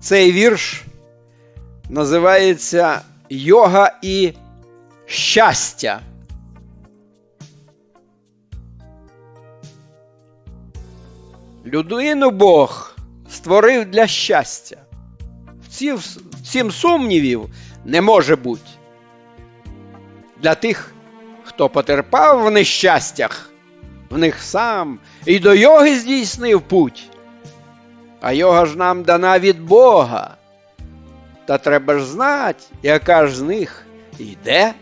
Цей вірш називається Йога і щастя. Людину Бог створив для щастя. В цім сумнівів не може бути. Для тих, хто потерпав в нещастях, в них сам і до йоги здійснив путь. А йога ж нам дана від Бога. Та треба ж знати, яка ж з них йде.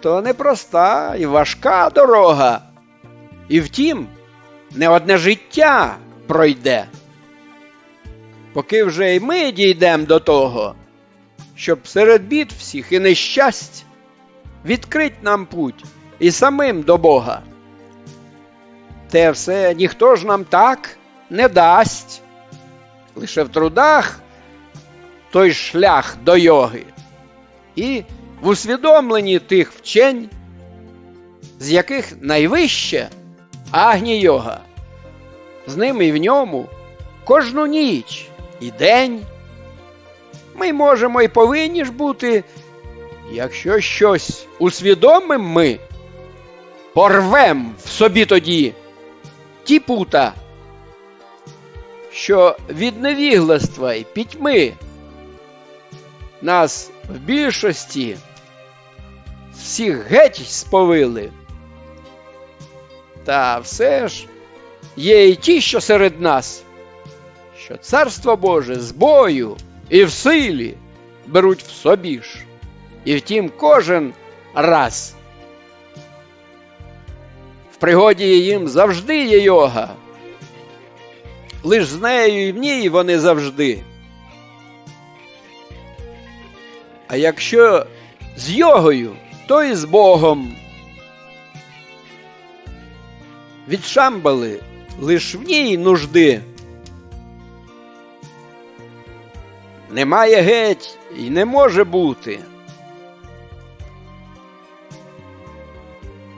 То непроста і важка дорога. І втім, не одне життя пройде. Поки вже й ми дійдемо до того, щоб серед бід всіх і нещасть відкрить нам путь і самим до Бога. Те все ніхто ж нам так не дасть. Лише в трудах той шлях до йоги, і в усвідомленні тих вчень, з яких найвище агні йога. З ним і в ньому кожну ніч і день. Ми можемо і повинні ж бути, якщо щось усвідомим ми, порвем в собі тоді ті пута, що від невігластва й пітьми нас в більшості всіх геть сповили. Та все ж є і ті, що серед нас, що царство Боже з бою і в силі беруть в собі ж, і втім кожен раз. В пригоді їм завжди є йога. Лиш з нею і в ній вони завжди. А якщо з йогою, то і з Богом. Від Шамбали лиш в ній нужди. Немає геть і не може бути.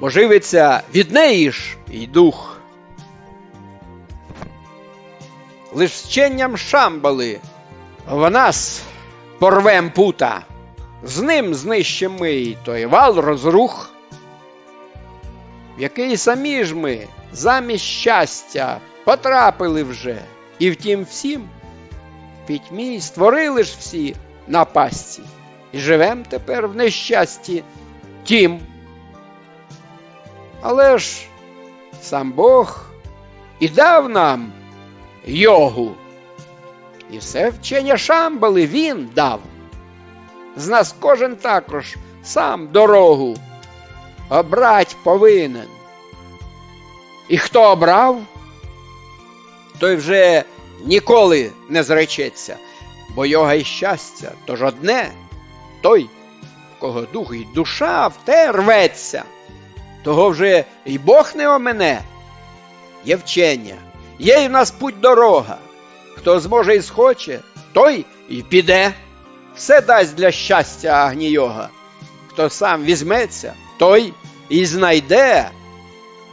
Бо живиться від неї ж і дух. Лиш вченням Шамбали. В нас порвем пута, з ним знищим ми й той вал розрух, який самі ж ми замість щастя потрапили вже, і втім всім в пітьмі створили ж всі напасті, і живем тепер в нещасті тім. Але ж сам Бог і дав нам йогу. І все вчення Шамбали він дав. З нас кожен також сам дорогу обрать повинен. І хто обрав, той вже ніколи не зречеться, бо йога й щастя то ж одне, той, в кого дух і душа в те рветься, того вже й Бог не омене. Є вчення, є в нас путь дорога. Хто зможе і схоче, той і піде. Все дасть для щастя агні йога. Хто сам візьметься, той і знайде.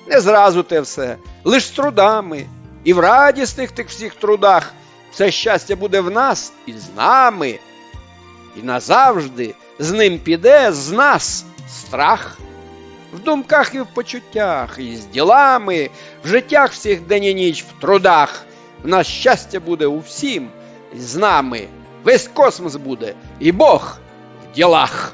Не зразу те все, лиш з трудами, і в радісних тих всіх трудах все щастя буде в нас і з нами. І назавжди з ним піде з нас страх. В думках і в почуттях, і з ділами, в життях всіх день і ніч, в трудах. В нас щастя буде у всім, з нами. Весь космос буде, і Бог в ділах.